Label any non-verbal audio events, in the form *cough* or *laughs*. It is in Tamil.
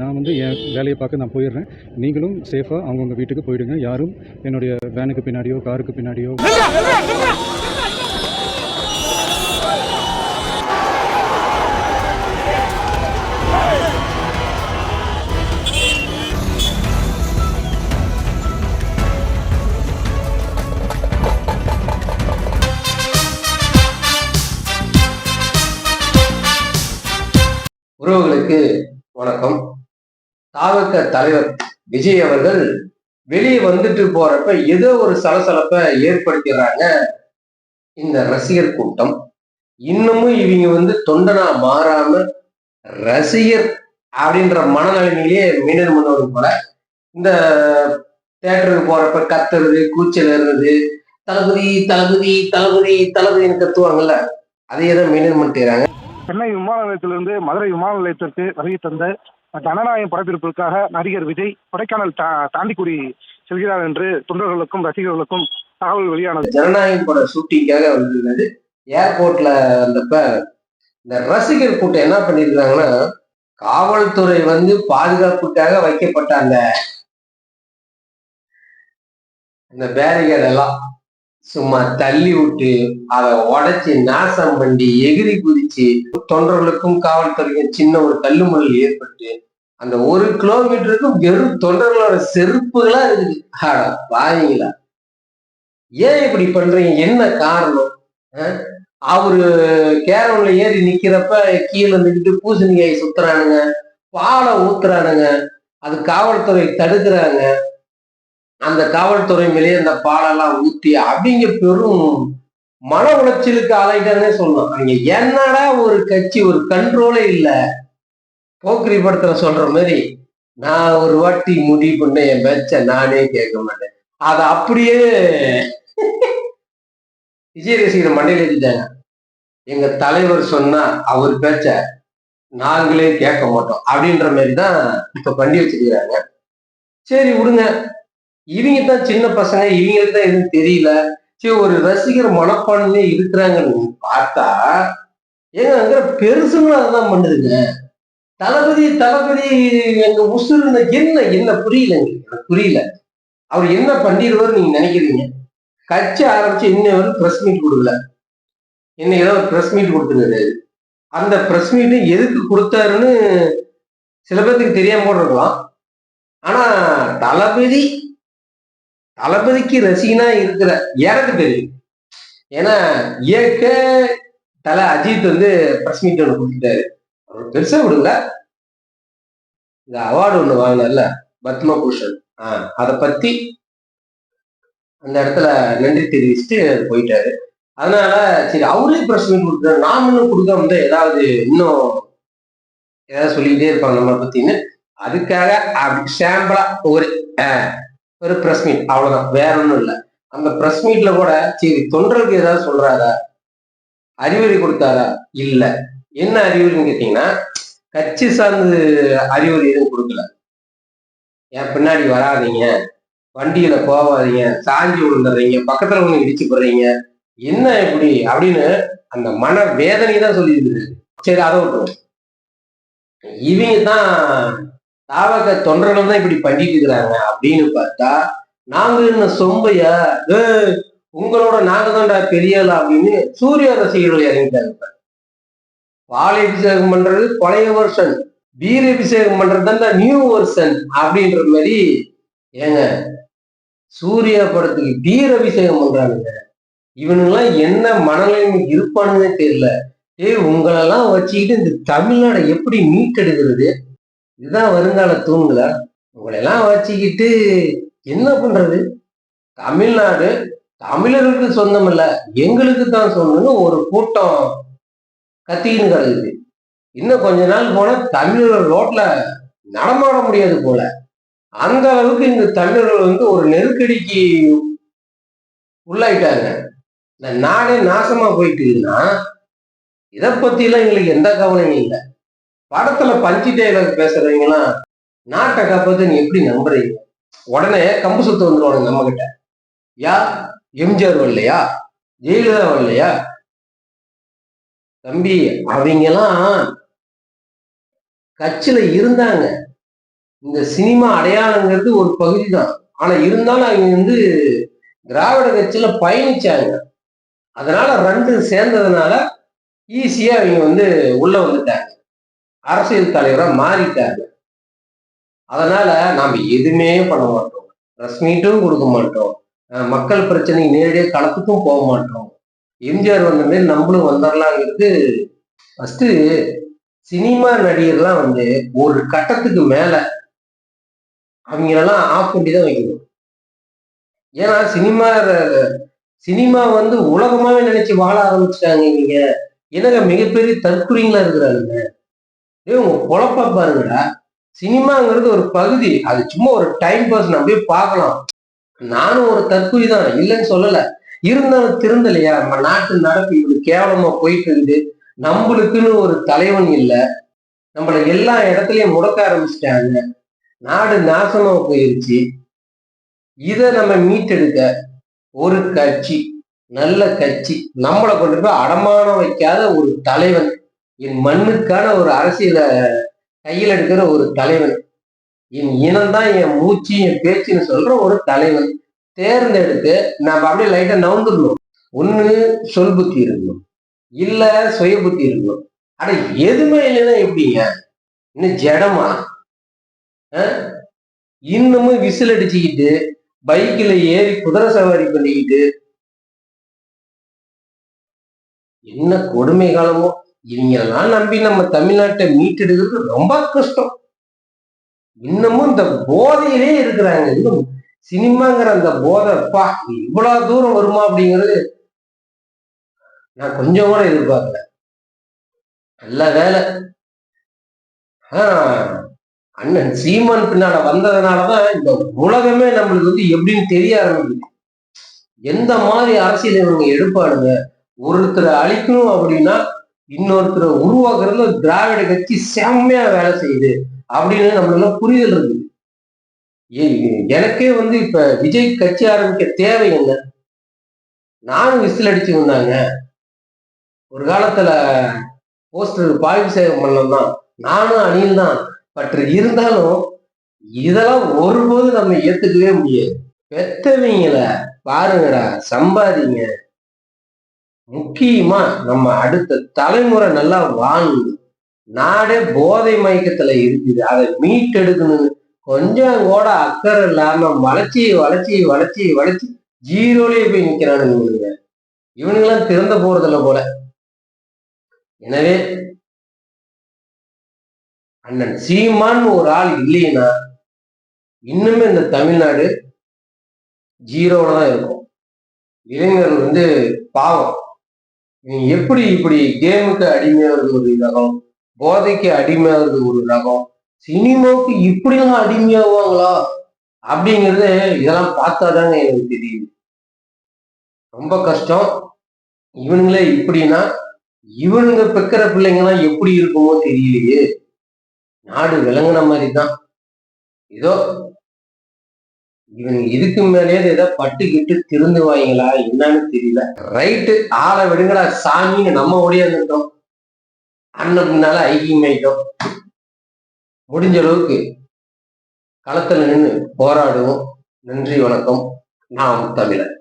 நான் வந்து என் வேலையை பார்க்க நான் போயிடுறேன். நீங்களும் சேஃபாக அவங்கவுங்க வீட்டுக்கு போயிடுங்க. யாரும் என்னுடைய வேனுக்கு பின்னாடியோ காருக்கு பின்னாடியோ. உறவுகளுக்கு வணக்கம். தாவக தலைவர் விஜய் அவர்கள் வெளியே வந்துட்டு போறப்ப ஏதோ ஒரு சலசலப்பை ஏற்படுத்திடுறாங்க. இந்த ரசிகர் கூட்டம் இன்னமும் இவங்க வந்து தொண்டனா மாறாம ரசிகர் அப்படின்ற மனநிலைமையிலேயே மெயின்டைன் பண்ணுவது போல. இந்த தேட்டருக்கு போறப்ப கத்துறது கூச்சல் ஏறுறது தளபதி தளபதி தளபதி தளபதினு கத்துவாங்கல்ல அதையே தான் மெயின்டைன் பண்ணிட்டு சென்னை விமான நிலையத்திலிருந்து மதுரை விமான நிலையத்திற்கு வருகை தந்த ஜனநாயகம் படப்பிடிப்பிற்காக நடிகர் விஜய் கொடைக்கானல் தா தாண்டிக்குடி செல்கிறார் என்று தொண்டர்களுக்கும் ரசிகர்களுக்கும் தகவல் வெளியானது. ஜனநாயகம் பட ஷூட்டிங்காக வந்திருந்தது ஏர்போர்ட்ல வந்தப்ப இந்த ரசிகர் கூட்டம் என்ன பண்ணிருக்காங்கன்னா காவல்துறை வந்து பாதுகாப்புக்காக வைக்கப்பட்ட அந்த இந்த பேரிகேட் எல்லாம் சும்மா தள்ளி விட்டு அதை உடைச்சி நாசம் பண்ணி எகிரி குதிச்சு தொண்டர்களுக்கும் காவல்துறைக்கும் சின்ன ஒரு தள்ளுமுள்ளல் ஏற்பட்டு அந்த ஒரு கிலோமீட்டருக்கும் வெறும் தொண்டர்களோட செருப்புகளா இருக்குது. ஆடா வாயிங்களா ஏன் இப்படி பண்றீங்க? என்ன காரணம்? அவரு கேரவன்ல ஏறி நிக்கிறப்ப கீழே நின்றுட்டு பூசணிக்காய் சுத்துறானுங்க பாலை ஊத்துறானுங்க அது காவல்துறை தடுக்கிறாங்க. அந்த காவல்துறை மேலேயே அந்த பாலெல்லாம் ஊத்தி அவங்க பெரும் மன உளைச்சலுக்கு ஆளாயிட்டாங்கன்னே சொல்லலாம். அவங்க என்னடா ஒரு கட்சி ஒரு கண்ட்ரோலே இல்லை. போக்கிரி படத்துல சொல்ற மாதிரி நான் ஒரு வாட்டி முடிவு பண்ண என் பேச்ச நானே கேட்க மாட்டேன். அதை அப்படியே *laughs* விஜய் ரசிகர் மண்டையில் எழுதிட்டாங்க எங்க தலைவர் சொன்னா அவர் பேச்ச நாங்களே கேட்க மாட்டோம். அப்படின்ற மாதிரி தான் இப்ப பண்ணி வச்சிருக்கிறாங்க. சரி விடுங்க. இவங்க தான் சின்ன பசங்க இவங்களுக்கு தான் எதுவும் தெரியல. சரி ஒரு ரசிகர் மனப்பான்மையே இருக்கிறாங்கன்னு பார்த்தா ஏங்க அங்க பெருசுங்களும் அதான் பண்ணுதுங்க. தளபதி தளபதி எங்க உசுருன்னு என்ன என்ன புரியலங்க எனக்கு புரியல. அவர் என்ன பண்ணிடுவார் நீங்க நினைக்கிறீங்க? கட்சி ஆரம்பிச்சு இன்னும் வரை ப்ரெஸ் மீட் கொடுக்கல. இன்னும் ஏதோ ஒரு ப்ரெஸ் மீட் கொடுத்துருக்காரு. அந்த ப்ரெஸ் மீட் எதுக்கு கொடுத்தாருன்னு சில பேர்த்துக்கு தெரியாம கூட இருக்கலாம். ஆனா தளபதி தளபதிக்கு ரசிகனா இருக்கிற எனக்கு தெரியும். ஏன்னா இயக்க தலை அஜித் வந்து ப்ரெஸ் மீட் ஒன்று கொடுத்துட்டாரு. பெருசா விடுங்க இந்த அவார்டு ஒண்ணு வாங்கினார்ல பத்மபூஷன். ஆஹ் அதை பத்தி அந்த இடத்துல நன்றி தெரிவிச்சுட்டு போயிட்டாரு. அதனால சரி அவரே பிரஸ் மீட் கொடுக்குறாரு. நாம இன்னும் கொடுக்காம வந்து ஏதாவது இன்னும் ஏதாவது சொல்லிக்கிட்டே இருப்பாங்க நம்மளை பத்தின்னு. அதுக்காக அப்படி சாம்பிளா ஒரு ஆஹ், ஒரு பிரஸ் மீட் அவ்வளவுதான். வேற ஒன்றும் இல்லை. அந்த பிரஸ் மீட்ல கூட சரி தொண்டர்களுக்கு ஏதாவது சொல்றாரா? அறிவுரை கொடுத்தாரா? இல்ல. என்ன அறிவுரைன்னு கேட்டீங்கன்னா கட்சி சார்ந்து அறிவுரை எதுவும் கொடுக்கல. என் பின்னாடி வராதீங்க. வண்டியில போவாதீங்க சாஞ்சி விழுந்துடுறீங்க. பக்கத்துல ஒண்ணு இடிச்சு போடுறீங்க. என்ன இப்படி அப்படின்னு அந்த மன வேதனை தான் சொல்லியிருக்குது. சரி அதை விட்டுரும் இவங்க தான் தாவக தொண்டர்கள் தான் இப்படி பண்ணிட்டு இருக்கிறாங்க அப்படின்னு பார்த்தா நாங்க என்ன சொம்பையா? உங்களோட நாங்க தான்டா பெரிய அப்படின்னு சூரிய ரசிகர்கள் இறங்கிட்டாங்க. பால் அபிஷேகம் பண்றது பழைய வருஷன் பீர் அபிஷேகம் பண்றது தான் நியூ வருஷன் அப்படின்ற மாதிரி ஏங்க சூர்யா படத்துக்கு பீர் அபிஷேகம் பண்றானுங்க. இவனுங்கெல்லாம் என்ன மனநிலைமை இருப்பானுன்னே தெரியல. ஏய் உங்களெல்லாம் வச்சுக்கிட்டு இந்த தமிழ்நாடை எப்படி மீட்டெடுக்கிறது? இதுதான் வருங்கால தூண்களா. உங்களெல்லாம் வச்சுக்கிட்டு என்ன பண்றது? தமிழ்நாடு தமிழர்களுக்கு சொந்தம் எங்களுக்கு தான் சொன்னது ஒரு கூட்டம் கத்தின்னு கிடக்குது இன்னும் கொஞ்ச நாள் போனா தமிழர்கள் ரோட்ல நடமாட முடியாது போல. அந்த அளவுக்கு இந்த தமிழர்கள் வந்து ஒரு நெருக்கடிக்கு உள்ளாயிட்டாங்க. இந்த நாடே நாசமா போயிட்டுன்னா இதை பத்திலாம் எங்களுக்கு எந்த கவலையும் இல்லை. படத்துல பஞ்சு டெய்லர் பேசுறவங்களாம் நாட்டை காப்பது நீ எப்படி நம்புறீங்க? உடனே கம்பு சுத்து வந்துருவானுங்க நம்ம கிட்ட யா எம்ஜிஆர் வரலையா? ஜெயலலிதா வரலையா? தம்பி அவங்கெல்லாம் கட்சியில இருந்தாங்க. இந்த சினிமா அடையாளங்கிறது ஒரு பகுதி தான் ஆனா இருந்தாலும் அவங்க வந்து திராவிட கட்சியில பயணிச்சாங்க. அதனால ரெண்டு சேர்ந்ததுனால ஈஸியா அவங்க வந்து உள்ள வந்துட்டாங்க. அரசியல் தலைவரா மாறிட்டாங்க. அதனால நாம எதுவுமே பண்ண மாட்டோம். ப்ரெஸ் மீட்டும் கொடுக்க மாட்டோம். மக்கள் பிரச்சனை நேரடியாக களத்துக்கும் போக மாட்டோம். எம்ஜிஆர் வந்த மாரி நம்மளும் வந்துடலாங்கிறது ஃபர்ஸ்ட் சினிமா நடிகர்லாம் வந்து ஒரு கட்டத்துக்கு மேல அவங்களெல்லாம் ஆஃப் பண்ணி தான் வைக்கணும். ஏன்னா சினிமா சினிமா வந்து உலகமாவே நினைச்சு வாழ ஆரம்பிச்சிட்டாங்க நீங்க என்னங்க மிகப்பெரிய தற்குறிங்களா இருக்கிறாங்க ஏ உங்க பொழப்பா பாருங்கடா. சினிமாங்கிறது ஒரு பகுதி. அது சும்மா ஒரு டைம் பாஸ் நம்ம போய் பார்க்கலாம். நானும் ஒரு தற்குறி தான் இல்லைன்னு சொல்லலை. இருந்தாலும் திருந்தலையா? நம்ம நாட்டு நடப்பு இவ்வளவு கேவலமா போயிட்டு இருக்குது நம்மளுக்குன்னு ஒரு தலைவன் இல்லை. நம்மள எல்லா இடத்துலயும் முடக்க ஆரம்பிச்சிட்டாங்க. நாடு நாசமா போயிருச்சு. இதை நம்ம மீட்டெடுக்க ஒரு கட்சி நல்ல கட்சி நம்மளை கொண்டு போய் அடமானம் வைக்காத ஒரு தலைவன் என் மண்ணுக்கான ஒரு அரசியலை கையில் எடுக்கிற ஒரு தலைவன் என் இனம்தான் என் மூச்சு என் பேச்சுன்னு சொல்ற ஒரு தலைவன். தேர்ந்தெடுத்து நம்ம அப்படியே லைட்டா நவுந்துடணும். ஒண்ணு சொல் புத்தி இருக்கணும். இல்ல சுய புத்தி இருக்கணும். அட எதுவுமே இல்லைன்னா எப்படிங்க? இன்னும் ஜடமா? இன்னமும் விசில் அடிச்சுக்கிட்டு பைக்கில் ஏறி குதிரை சவாரி பண்ணிக்கிட்டு என்ன கொடுமை காலமோ? இவங்கெல்லாம் நம்பி நம்ம தமிழ்நாட்டை மீட்டெடுக்கிறது ரொம்ப கஷ்டம். இன்னமும் இந்த போதையிலே இருக்கிறாங்க. இன்னும் சினிமாங்கிற அந்த போதை இவ்வளவு தூரம் வருமா அப்படிங்கிறது நான் கொஞ்சம் கூட எதிர்பார்க்கல. நல்ல வேலை. ஆஹ் அண்ணன் சீமான் பின்னால வந்ததுனாலதான் இந்த உலகமே நம்மளுக்கு வந்து எப்படின்னு தெரிய ஆரம்பிக்குது. எந்த மாதிரி அரசியல் இவங்க எடுப்பாடுங்க ஒருத்தரை அழிக்கணும் அப்படின்னா இன்னொருத்தரை உருவாக்குறதுல திராவிட கட்சி செம்மையா வேலை செய்யுது அப்படின்னு நம்மளால புரிதல் இருக்குது எனக்கே வந்து இப்ப விஜய் கட்சி ஆரம்பிக்க தேவை என்ன? நானும் விசில் அடிச்சு வந்தாங்க. ஒரு காலத்துல போஸ்டர் பாய்வு சேவை மல்லம் தான். நானும் அணியில் தான். பற்று இருந்தாலும் இதெல்லாம் ஒருபோது நம்ம ஏத்துக்கவே முடியாது. பெத்தவங்கள பாருங்கடா சம்பாதிங்க. முக்கியமா நம்ம அடுத்த தலைமுறை நல்லா வாழணும். நாடே போதை மயக்கத்துல இருக்குது. அதை மீட்டெடுக்கணும் கொஞ்சம் கூட அக்கறை இல்லாம வளர்ச்சி வளர்ச்சி வளர்ச்சி வளர்ச்சி ஜீரோலயே போய் நிக்கிறானுங்க இவனுங்க. இவனுங்கெல்லாம் திறந்த போறதில்ல போல. எனவே அண்ணன் சீமான் ஒரு ஆள் இல்லைன்னா இன்னுமே இந்த தமிழ்நாடு ஜீரோல தான் இருக்கும். இளைஞர் வந்து பாவம். இவங்க எப்படி இப்படி கேமுக்கு அடிமையாகிறது ஒரு ரகம் போதைக்கு அடிமையாகிறது ஒரு ரகம் சினிமாவுக்கு இப்படிலாம் அடிமையாவாங்களா? அப்படிங்கிறது இதெல்லாம் பார்த்தாதாங்க எனக்கு தெரியுது. ரொம்ப கஷ்டம். இவனுங்களே இப்படின்னா இவனுங்க பெக்கிற பிள்ளைங்கலாம் எப்படி இருக்குமோ தெரியலையே. நாடு விளங்குன மாதிரி தான் ஏதோ இவன் இதுக்கு மேலே ஏதோ பட்டுக்கிட்டு வாங்கிங்களா? என்னன்னு தெரியல. ரைட்டு ஆளை விடுங்கடா சாமின்னு நம்ம ஓடியாந்துட்டோம் அண்ணன் பின்னால ஐக்கியமாயிட்டோம். முடிஞ்ச அளவுக்கு களத்துல நின்று போராடுவோம். நன்றி வணக்கம். நாம் தமிழர்.